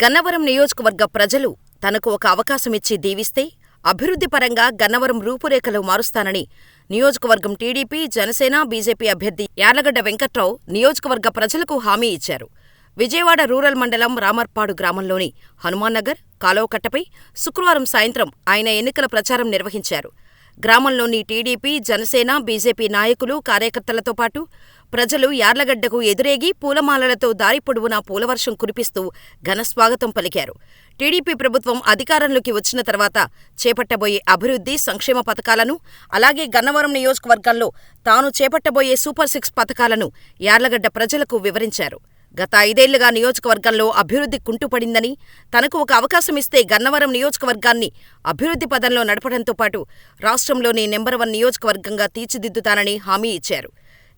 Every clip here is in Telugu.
గన్నవరం నియోజకవర్గ ప్రజలు తనకు ఒక అవకాశమిచ్చి దీవిస్తే అభివృద్ధి పరంగా గన్నవరం రూపురేఖలు మారుస్తానని నియోజకవర్గం టీడీపీ, జనసేన, బీజేపీ అభ్యర్థి యార్లగడ్డ వెంకట్రావు నియోజకవర్గ ప్రజలకు హామీ ఇచ్చారు. విజయవాడ రూరల్ మండలం రామర్పాడు గ్రామంలోని హనుమాన్నగర్, కాలువకట్టపై శుక్రవారం సాయంత్రం ఆయన ఎన్నికల ప్రచారం నిర్వహించారు. గ్రామంలోని టీడీపీ, జనసేన, బీజేపీ నాయకులు, కార్యకర్తలతో పాటు ప్రజలు యార్లగడ్డకు ఎదురేగి పూలమాలలతో దారి పొడవునా పూలవర్షం కురిపిస్తూ ఘనస్వాగతం పలికారు. టీడీపీ ప్రభుత్వం అధికారంలోకి వచ్చిన తర్వాత చేపట్టబోయే అభివృద్ధి, సంక్షేమ పథకాలను, అలాగే గన్నవరం నియోజకవర్గంలో తాను చేపట్టబోయే సూపర్ సిక్స్ పథకాలను యార్లగడ్డ ప్రజలకు వివరించారు. గత ఐదేళ్ళుగా నియోజకవర్గంలో అభివృద్ధి కుంటుపడిందని, తనకు ఒక అవకాశమిస్తే గన్నవరం నియోజకవర్గాన్ని అభివృద్ధి పథంలో నడపడంతో పాటు రాష్ట్రంలోని నెంబర్ వన్ నియోజకవర్గంగా తీర్చిదిద్దుతానని హామీ ఇచ్చారు.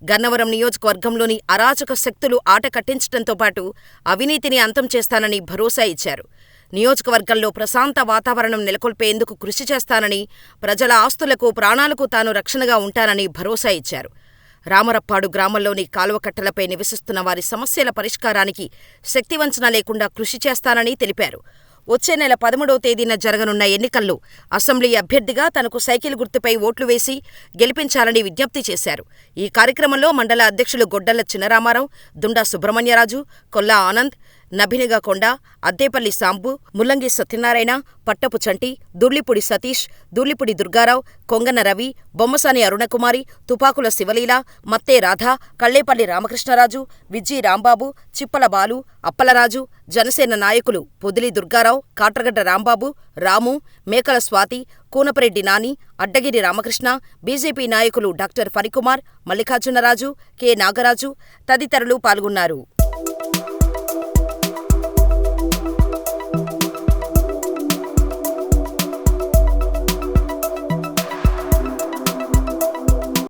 గన్నవరం నియోజకవర్గంలోని అరాచక శక్తులు ఆట కట్టించడంతో పాటు అవినీతిని అంతం చేస్తానని భరోసా ఇచ్చారు. నియోజకవర్గంలో ప్రశాంత వాతావరణం నెలకొల్పేందుకు కృషి చేస్తానని, ప్రజల ఆస్తులకు, ప్రాణాలకు తాను రక్షణగా ఉంటానని భరోసా ఇచ్చారు. రామరప్పాడు గ్రామంలోని కాలువకట్టలపై నివసిస్తున్న వారి సమస్యల పరిష్కారానికి శక్తివంచన లేకుండా కృషి చేస్తానని తెలిపారు. వచ్చే నెల పదమూడవ తేదీన జరగనున్న ఎన్నికల్లో అసెంబ్లీ అభ్యర్థిగా తనకు సైకిల్ గుర్తుపై ఓట్లు వేసి గెలిపించాలని విజ్ఞప్తి చేశారు. ఈ కార్యక్రమంలో మండల అధ్యక్షులు గొడ్డల చినరామారావు, దుండా సుబ్రహ్మణ్యరాజు, కొల్లా ఆనంద్, నభినిగ కొండ, అద్దేపల్లి సాంబు, ముల్లంగి సత్యనారాయణ, పట్టపు చంటి, దుర్లిపుడి సతీష్, దుర్లిపుడి దుర్గారావు, కొంగన రవి, బొమ్మసాని అరుణకుమారి, తుపాకుల శివలీల, మత్తే రాధ, కళ్ళేపల్లి రామకృష్ణరాజు, విజ్జి రాంబాబు, చిప్పల బాలు, అప్పలరాజు, జనసేన నాయకులు పొదిలి దుర్గారావు, కాట్రగడ్డ రాంబాబు, రాము, మేకల స్వాతి, కూనపరెడ్డి నాని, అడ్డగిరి రామకృష్ణ, బీజేపీ నాయకులు డాక్టర్ ఫణికుమార్, మల్లికార్జునరాజు, కె నాగరాజు తదితరులు పాల్గొన్నారు.